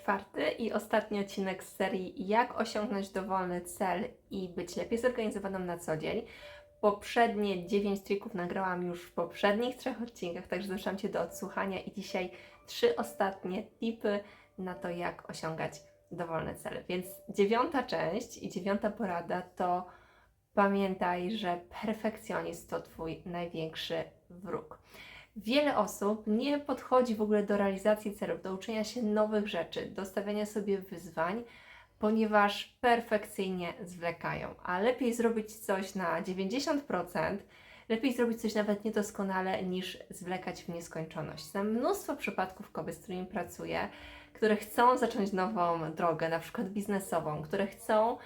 czwarty i ostatni odcinek z serii Jak osiągnąć dowolny cel i być lepiej zorganizowaną na co dzień. Poprzednie 9 trików nagrałam już w poprzednich trzech odcinkach, także zapraszam Cię do odsłuchania i dzisiaj trzy ostatnie tipy na to, jak osiągać dowolne cele. Więc dziewiąta część i dziewiąta porada to pamiętaj, że perfekcjonizm to Twój największy wróg. Wiele osób nie podchodzi w ogóle do realizacji celów, do uczenia się nowych rzeczy, do stawiania sobie wyzwań, ponieważ perfekcyjnie zwlekają. A lepiej zrobić coś na 90%, lepiej zrobić coś nawet niedoskonale, niż zwlekać w nieskończoność. Znam mnóstwo przypadków kobiet, z którymi pracuję, które chcą zacząć nową drogę, na przykład biznesową, które chcą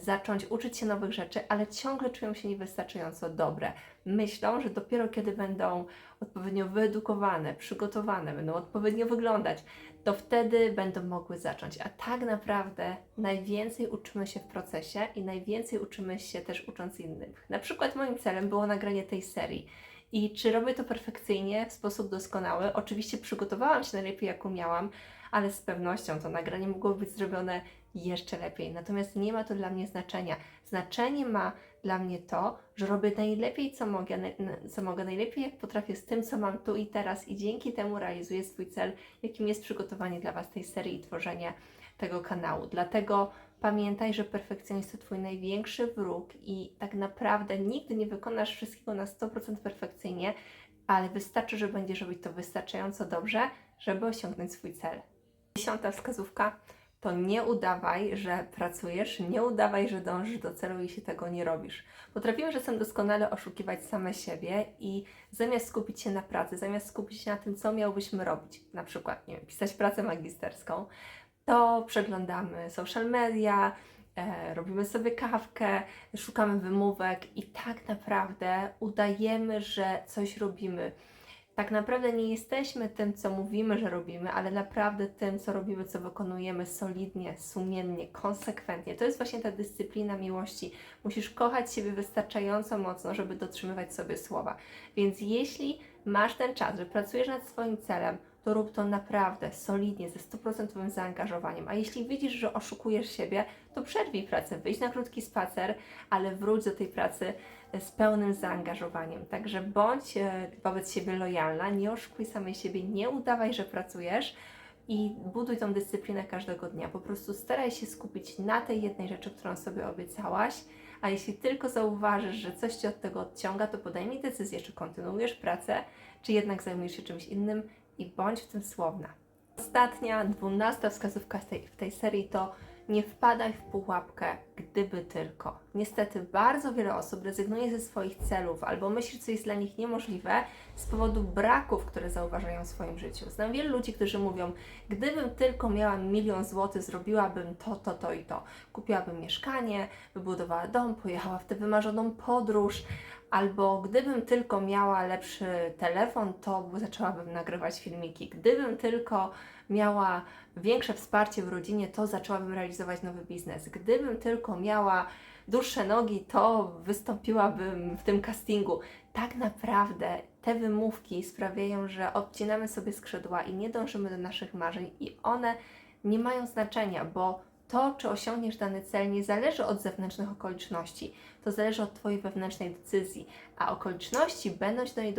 zacząć uczyć się nowych rzeczy, ale ciągle czują się niewystarczająco dobre. Myślą, że dopiero kiedy będą odpowiednio wyedukowane, przygotowane, będą odpowiednio wyglądać, to wtedy będą mogły zacząć. A tak naprawdę najwięcej uczymy się w procesie i najwięcej uczymy się też ucząc innych. Na przykład moim celem było nagranie tej serii. I czy robię to perfekcyjnie, w sposób doskonały? Oczywiście przygotowałam się najlepiej, jak umiałam, ale z pewnością to nagranie mogło być zrobione jeszcze lepiej. Natomiast nie ma to dla mnie znaczenia. Znaczenie ma dla mnie to, że robię najlepiej, co mogę, co mogę, najlepiej jak potrafię z tym, co mam tu i teraz, i dzięki temu realizuję swój cel, jakim jest przygotowanie dla Was tej serii i tworzenie tego kanału. Dlatego pamiętaj, że perfekcjonizm to Twój największy wróg i tak naprawdę nigdy nie wykonasz wszystkiego na 100% perfekcyjnie, ale wystarczy, że będziesz robić to wystarczająco dobrze, żeby osiągnąć swój cel. Dziesiąta wskazówka to nie udawaj, że pracujesz, nie udawaj, że dążysz do celu, jeśli tego nie robisz. Potrafimy czasem doskonale oszukiwać same siebie i zamiast skupić się na pracy, zamiast skupić się na tym, co miałbyśmy robić, na przykład, nie wiem, pisać pracę magisterską, to przeglądamy social media, e, robimy sobie kawkę, szukamy wymówek i tak naprawdę udajemy, że coś robimy. Tak naprawdę nie jesteśmy tym, co mówimy, że robimy, ale naprawdę tym, co robimy, co wykonujemy solidnie, sumiennie, konsekwentnie. To jest właśnie ta dyscyplina miłości. Musisz kochać siebie wystarczająco mocno, żeby dotrzymywać sobie słowa. Więc jeśli masz ten czas, że pracujesz nad swoim celem, to rób to naprawdę solidnie, ze stuprocentowym zaangażowaniem. A jeśli widzisz, że oszukujesz siebie, to przerwij pracę, wyjdź na krótki spacer, ale wróć do tej pracy z pełnym zaangażowaniem. Także bądź e, wobec siebie lojalna, nie oszukuj samej siebie, nie udawaj, że pracujesz i buduj tą dyscyplinę każdego dnia. Po prostu staraj się skupić na tej jednej rzeczy, którą sobie obiecałaś. A jeśli tylko zauważysz, że coś cię od tego odciąga, to podejmij decyzję, czy kontynuujesz pracę, czy jednak zajmujesz się czymś innym i bądź w tym słowna. Ostatnia, dwunasta wskazówka w tej, w tej serii to nie wpadaj w pułapkę, gdyby tylko. Niestety bardzo wiele osób rezygnuje ze swoich celów albo myśli, co jest dla nich niemożliwe z powodu braków, które zauważają w swoim życiu. Znam wielu ludzi, którzy mówią, gdybym tylko miała milion złotych, zrobiłabym to, to, to i to. Kupiłabym mieszkanie, wybudowała dom, pojechała w tę wymarzoną podróż, albo gdybym tylko miała lepszy telefon, to zaczęłabym nagrywać filmiki. Gdybym tylko miała większe wsparcie w rodzinie, to zaczęłabym realizować nowy biznes. Gdybym tylko miała dłuższe nogi, to wystąpiłabym w tym castingu. Tak naprawdę te wymówki sprawiają, że odcinamy sobie skrzydła i nie dążymy do naszych marzeń, i one nie mają znaczenia, bo to, czy osiągniesz dany cel, nie zależy od zewnętrznych okoliczności. To zależy od Twojej wewnętrznej decyzji, a okoliczności będą się do niej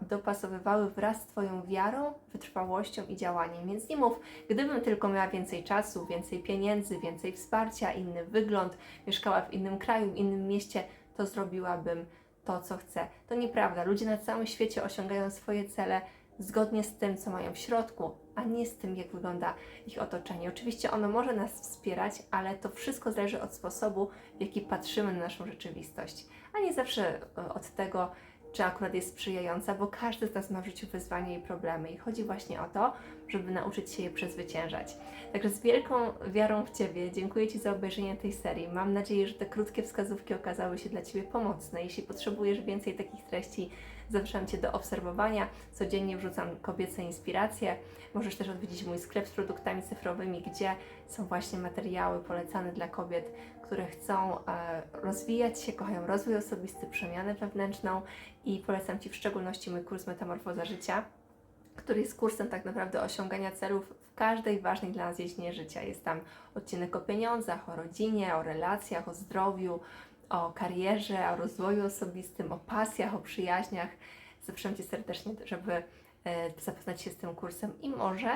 dopasowywały wraz z Twoją wiarą, wytrwałością i działaniem. Więc nie mów, gdybym tylko miała więcej czasu, więcej pieniędzy, więcej wsparcia, inny wygląd, mieszkała w innym kraju, w innym mieście, to zrobiłabym to, co chcę. To nieprawda. Ludzie na całym świecie osiągają swoje cele zgodnie z tym, co mają w środku, a nie z tym, jak wygląda ich otoczenie. Oczywiście ono może nas wspierać, ale to wszystko zależy od sposobu, w jaki patrzymy na naszą rzeczywistość, a nie zawsze e, od tego, czy akurat jest sprzyjająca, bo każdy z nas ma w życiu wyzwania i problemy i chodzi właśnie o to, żeby nauczyć się je przezwyciężać. Także z wielką wiarą w Ciebie dziękuję Ci za obejrzenie tej serii. Mam nadzieję, że te krótkie wskazówki okazały się dla Ciebie pomocne. Jeśli potrzebujesz więcej takich treści, zapraszam Cię do obserwowania. Codziennie wrzucam kobiece inspiracje. Możesz też odwiedzić mój sklep z produktami cyfrowymi, gdzie są właśnie materiały polecane dla kobiet, które chcą e, rozwijać się, kochają rozwój osobisty, przemianę wewnętrzną i polecam Ci w szczególności mój kurs Metamorfoza Życia, który jest kursem tak naprawdę osiągania celów w każdej ważnej dla nas dziedzinie życia. Jest tam odcinek o pieniądzach, o rodzinie, o relacjach, o zdrowiu, o karierze, o rozwoju osobistym, o pasjach, o przyjaźniach. Zapraszam Cię serdecznie, żeby e, zapoznać się z tym kursem i może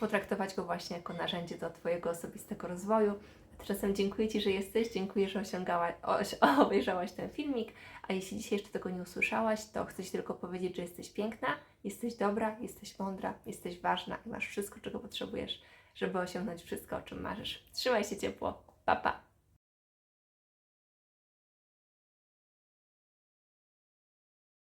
potraktować go właśnie jako narzędzie do Twojego osobistego rozwoju. Tymczasem dziękuję Ci, że jesteś, dziękuję, że osiągała, oś, obejrzałaś ten filmik, a jeśli dzisiaj jeszcze tego nie usłyszałaś, to chcę Ci tylko powiedzieć, że jesteś piękna, jesteś dobra, jesteś mądra, jesteś ważna i masz wszystko, czego potrzebujesz, żeby osiągnąć wszystko, o czym marzysz. Trzymaj się ciepło, pa pa!